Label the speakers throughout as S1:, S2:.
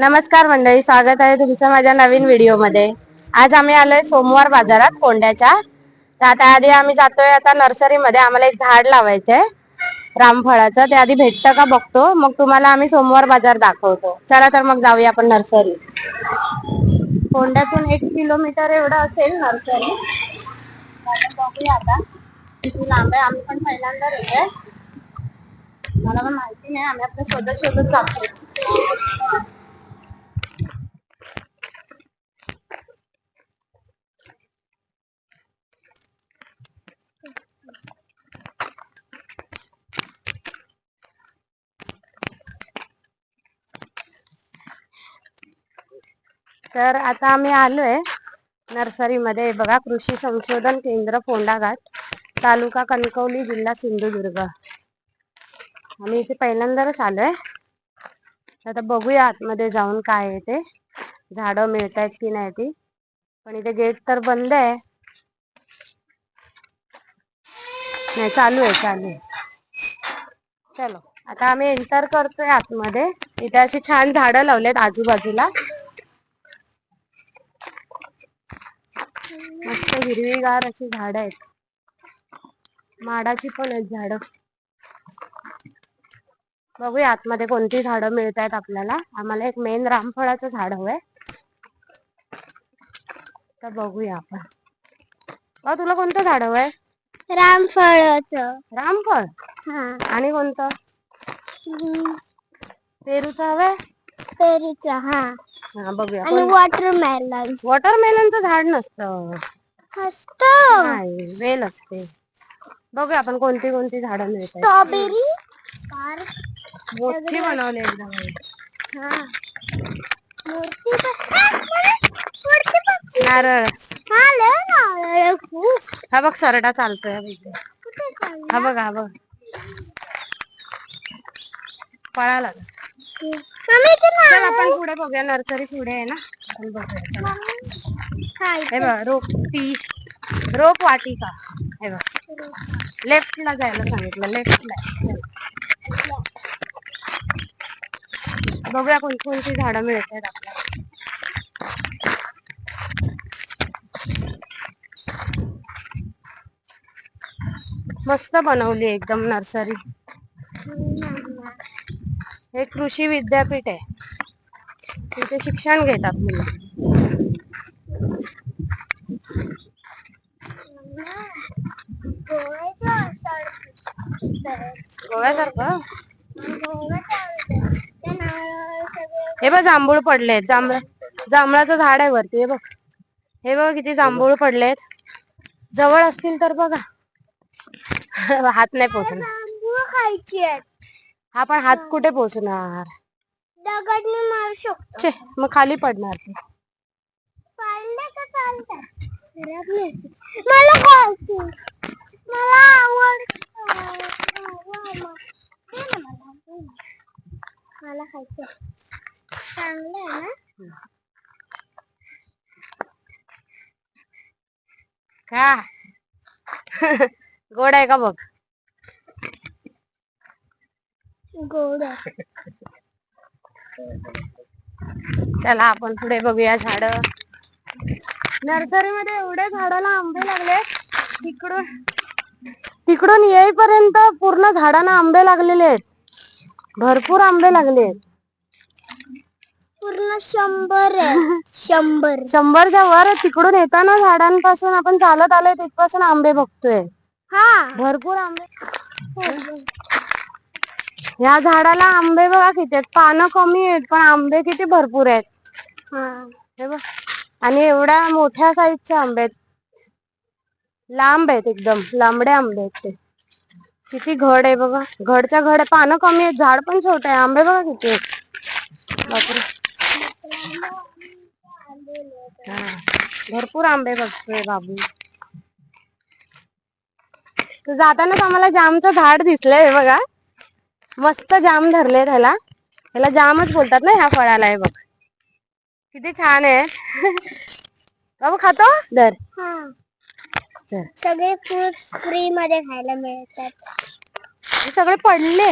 S1: नमस्कार मंडळी स्वागत आहे तुमचं माझ्या नवीन व्हिडिओमध्ये आज आम्ही आलोय सोमवार बाजारात कोंड्याच्या. तर त्याआधी आम्ही जातोय आता नर्सरीमध्ये आम्हाला एक झाड लावायचंय रामफळाचं. ते आधी भेटतं का बघतो मग तुम्हाला आम्ही सोमवार बाजार दाखवतो. चला तर मग जाऊया आपण नर्सरी. कोंड्यातून एक किलोमीटर एवढं असेल नर्सरी. बघूया आता किती लांब आहे. आम्ही पण पहिल्यांदा येतोय मला पण माहिती नाही आम्ही आपल्या शोधत शोधत जातोय. तर आता आम्ही आलोय नर्सरीमध्ये. बघा कृषी संशोधन केंद्र फोंडाघाट तालुका कणकवली जिल्हा सिंधुदुर्ग. आम्ही इथे पहिल्यांदाच आलोय. आता बघूया आतमध्ये जाऊन काय आहे ते. झाडं मिळत आहेत की नाही ती. पण इथे गेट तर बंद आहे. नाही चालू आहे चालू आहे. चलो आता आम्ही एंटर करतोय आतमध्ये. इथे अशी छान झाडं लावलेत आजूबाजूला. मस्त हिरवीगार अशी झाड आहेत. माडाची पण आहेत झाड. बघूया आतमध्ये कोणती झाडं मिळत आहेत आपल्याला. आम्हाला एक मेन रामफळाचं झाड हवंय. तर बघूया आपण. अ तुला कोणतं झाड हवंय?
S2: रामफळाच.
S1: रामफळ?
S2: हा.
S1: आणि कोणतं? पेरूचं हवंय?
S2: पेरूचा हा.
S1: हा बघूया.
S2: आणि वॉटरमेलन
S1: वॉटरमेलनचं झाड नसतं.
S2: हसत
S1: नाही वेल असते. बघूया आपण कोणती कोणती झाडं मिळतात.
S2: स्ट्रॉबेरी
S1: मोठी बनवली एकदम
S2: मूर्ती
S1: नारळ.
S2: हा,
S1: बघ सरडा चालतोय हा बघ? हा बघ हा बघ. पळाला. चल. आपण पुढे बघूया नर्सरी पुढे आहे ना आपण बघूया चला.
S2: हा,
S1: हे. बघ रोपटी रोप वाटिका हे बघ लेफ्ट ला जायला सांगितलं लेफ्ट ला. बघूया कोणती कोणती झाडं मिळत आहेत आपल्याला मस्त बनवली एकदम नर्सरी हे कृषी विद्यापीठ आहे. तिथे शिक्षण घेतात मुलं. गोव्यासारखं? हे बघ जांभूळ पडलेत जांभळ जांभळाचं झाड आहे वरती. हे बघ. हे बघ किती जांभूळ पडलेत. जवळ असतील तर बघा. हात नाही पोचणार.
S2: खायची आहेत.
S1: हा पण हात कुठे पोचणार?
S2: दगडने मारू शकतो.
S1: छे मग खाली पडणार ते.
S2: पाळले का चालतात खराब नाही. मला खायची मला आवड दे ना मला, दे ना. मला खायचं. चांगलं आहे ना?
S1: का गोड आहे का बघ?
S2: गोड.
S1: चला आपण पुढे बघूया झाड. नर्सरी मध्ये एवढे झाडाला आंबे लागले तिकडून तिकडून येईपर्यंत पूर्ण झाडांना आंबे लागलेले आहेत. भरपूर आंबे लागले आहेत.
S2: पूर्ण शंभर शंभर.
S1: शंभरच्या वर. तिकडून येताना झाडांपासून आपण चालत आलोय तिथपासून आंबे बघतोय.
S2: हा.
S1: भरपूर आंबे. या झाडाला आंबे बघा किती आहेत. पानं कमी आहेत पण आंबे किती भरपूर आहेत.
S2: हा.
S1: हे बघ. आणि एवढ्या मोठ्या साईजचे आंबे आहेत. लांब आहेत एकदम. लांबडे आंबे आहेत ते. किती घड आहे बघा. घडच्या घड पानं कमी आहेत. झाड पण छोटे आहे. आंबे बघा किती आहेत. भरपूर आंबे बघतोय बाबू. जातानाच आम्हाला जामचं झाड दिसलंय हे बघा. मस्त जाम धरले त्याला त्याला जामच बोलतात ना ह्या फळाला आहे बघ. किती छान आहे. बाबू खातो? दर
S2: सगळे फ्रुट फ्री मध्ये खायला मिळतात.
S1: सगळे पडले.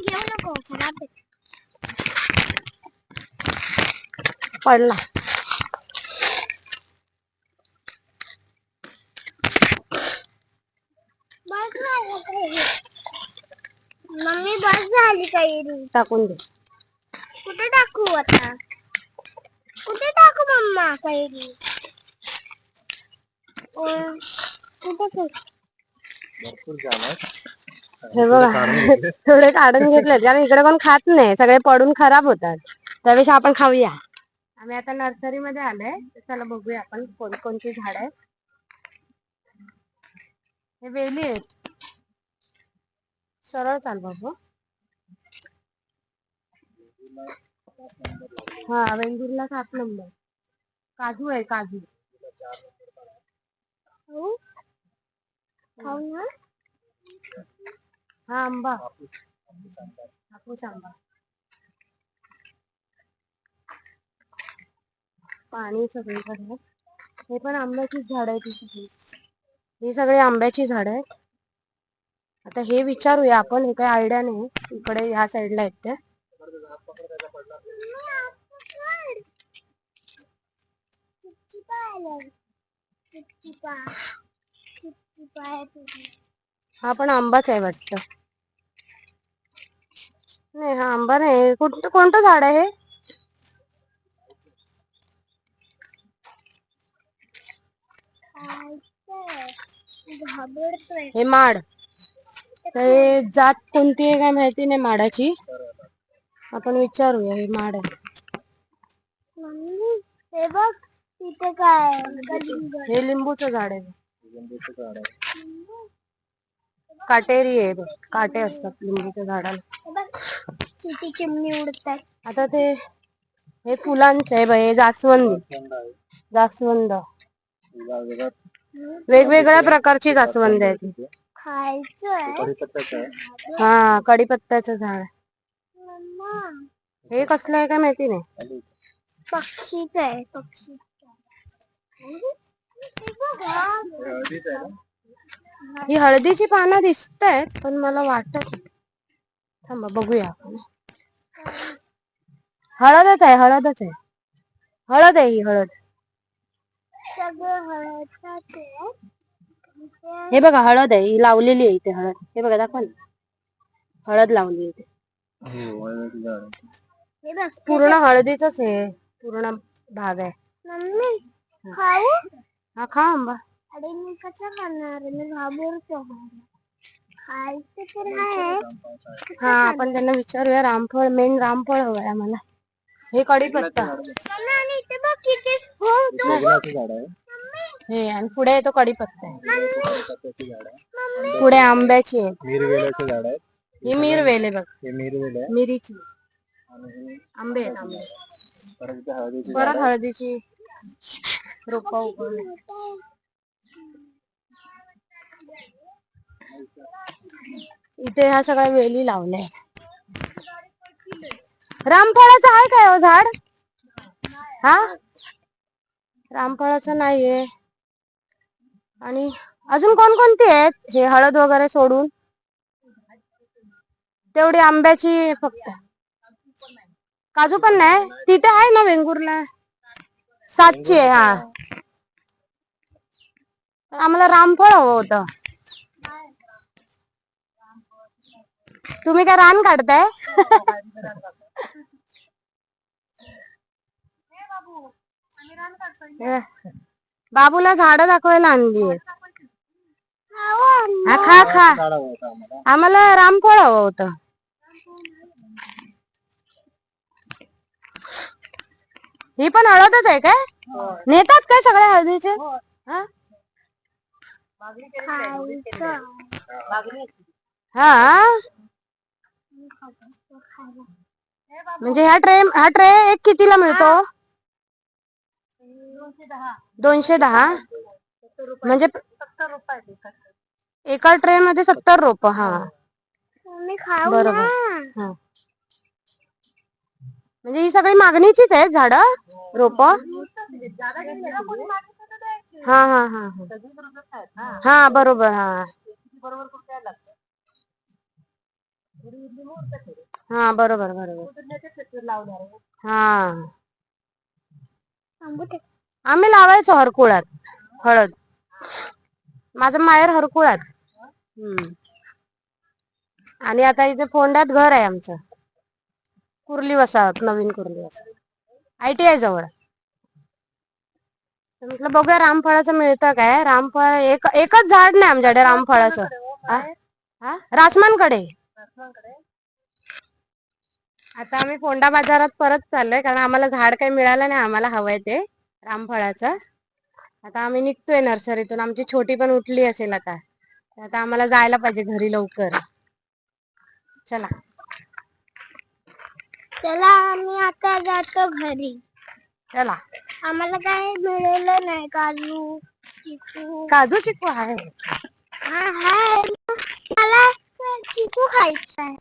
S2: घेऊ नको
S1: पडला.
S2: मम्मी बस झाली कैरी
S1: टाकून दे.
S2: कुठे टाकू आता? कुठे टाकू मम्मा
S3: झालं
S1: हे बघा थोडे काढून घेतलेत कारण इकडे कोण खात नाही सगळे पडून खराब होतात. त्यापेक्षा आपण खाऊया. आम्ही आता नर्सरी मध्ये आलोय चला बघूया आपण कोणकोणती झाड आहेत. हे वेली आहेत. सरळ चाल बाबू. हा वेंगुर्ला सात नंबर. काजू आहे काजू.
S2: खाऊ? ना?
S1: हा आंबा. हापूस आंबा पाणी सगळीकडे. हे पण आंब्याचीच झाड आहे तिथे हे ही सगळी आंब्याची झाड आहेत. आता हे विचारूया आपण हे काही आयडिया नाही. इकडे ह्या साईडला आहेत ते. हा पण आंबाच आहे वाटतं. नाही हा आंबा नाही. कोणतं कोणतं झाड आहे हे? हे माड. तर हे जात कोणती आहे काय माहिती नाही माडाची. आपण विचारूया हे माड आहे.
S2: हे बघ तिथे काय.
S1: हे लिंबूचं झाड आहे.
S3: लिंबूचं झाड आहे.
S1: काटेरी आहे बघ काटे असतात लिंबूच्या झाडाला.
S2: किती चिमणी उडतात
S1: आता ते हे फुलांचं आहे बघ हे जास्वंदी. जास्वंद
S3: वेगळा वेगळा
S1: वेगवेगळ्या प्रकारची जास्वंद आहे. हा कडीपत्त्याचं झाड.
S2: मम्मा.
S1: हे कसलं आहे काय माहिती नाही?
S2: पक्षीच आहे पक्षी
S1: ही हळदीची पानं दिसत आहेत पण मला वाटत थांबा बघूया आपण. हळदच आहे हळदच आहे. हळद आहे ही हळद.
S2: सगळं इथे
S1: हे बघा हळद आहे. ही लावलेली आहे इथे हळद. हे बघा दाखवा ना. हळद लावली आहे इथे.
S3: हो आहे.
S2: हे
S1: पूर्ण हळदीच आहे पूर्ण भाग आहे.
S2: मम्मी खाऊ?
S1: हा खा आंबा.
S2: अरे मी कसं खाणार? मी घाबरतो. आहे.
S1: हा आपण त्यांना विचारूया रामफळ मेन रामफळ हवंय आम्हाला. हे कडीपत्ता
S2: हो तो
S1: आणि पुढे कडीपत्ता आहे. पुढे आंब्याची आहे
S3: मिरवेलाचं झाड आहे
S1: ही मिरवेल आहे बघ.
S3: हे मिरवेल आहे.
S1: मिरीची.
S3: आणि
S1: आंबे आहेत आंबे.
S3: परत इथे हळदीची
S1: परत हळदीची रोप उगवली. इथे ह्या सगळ्या वेली लावल्या रामफळाचं आहे काय हो झाड? हा? रामफळाचं नाहीये. आणि अजून कोणकोणती आहेत? हे हळद वगैरे सोडून. तेवढी आंब्याची फक्त. काजू पण नाही. तिथे आहे ना वेंगुर्ला. सातची आहे हा. आम्हाला रामफळ हवं होतं. तुम्ही काय रान काढताय? बाबूला झाड दाखवायला आणली. हा खा खा.
S3: आम्हाला
S1: रामफळ हवं होतं. ही पण हळदच आहे काय? नेतात काय सगळ्या हळदीचे? हा? म्हणजे ह्या ट्रे हा ट्रे एक कितीला मिळतो? दोनशे दहा. म्हणजे एका ट्रे मध्ये सत्तर रोप हा. बरोबर. हा. म्हणजे ही सगळी मागणीचीच आहेत झाड रोप? हा हा हा हा. हा बरोबर हा. हा बरोबर बरोबर. हा.
S2: आहे.
S1: आम्ही लावायचो हरकुळात हळद. माझं माहेर हरकुळात. हम्म. आणि आता इथे फोंड्यात घर आहे आमचं. कुर्ली वसाहत नवीन कुर्ली वसाहत. आय टी आय जवळ. म्हटलं बघूया रामफळाचं मिळतं काय? रामफळ एक एकच झाड नाही आमच्याकडे रामफळाचं. रासमानकडे. आता आम्ही फोंडा बाजारात परत चाललोय कारण आम्हाला झाड काही मिळालं नाही आम्हाला हवंय ते. रामफळाचं आता आम्ही निघतोय नर्सरीतून. आमची छोटी पण उठली असेल आता. आता आम्हाला जायला पाहिजे घरी लवकर. चला.
S2: चला आम्ही आता जातो घरी.
S1: चला.
S2: आम्हाला काही मिळालं नाही. काजू चिकू.
S1: काजू चिकू आहे.
S2: हा हाय. मला चिकू खायचा आहे.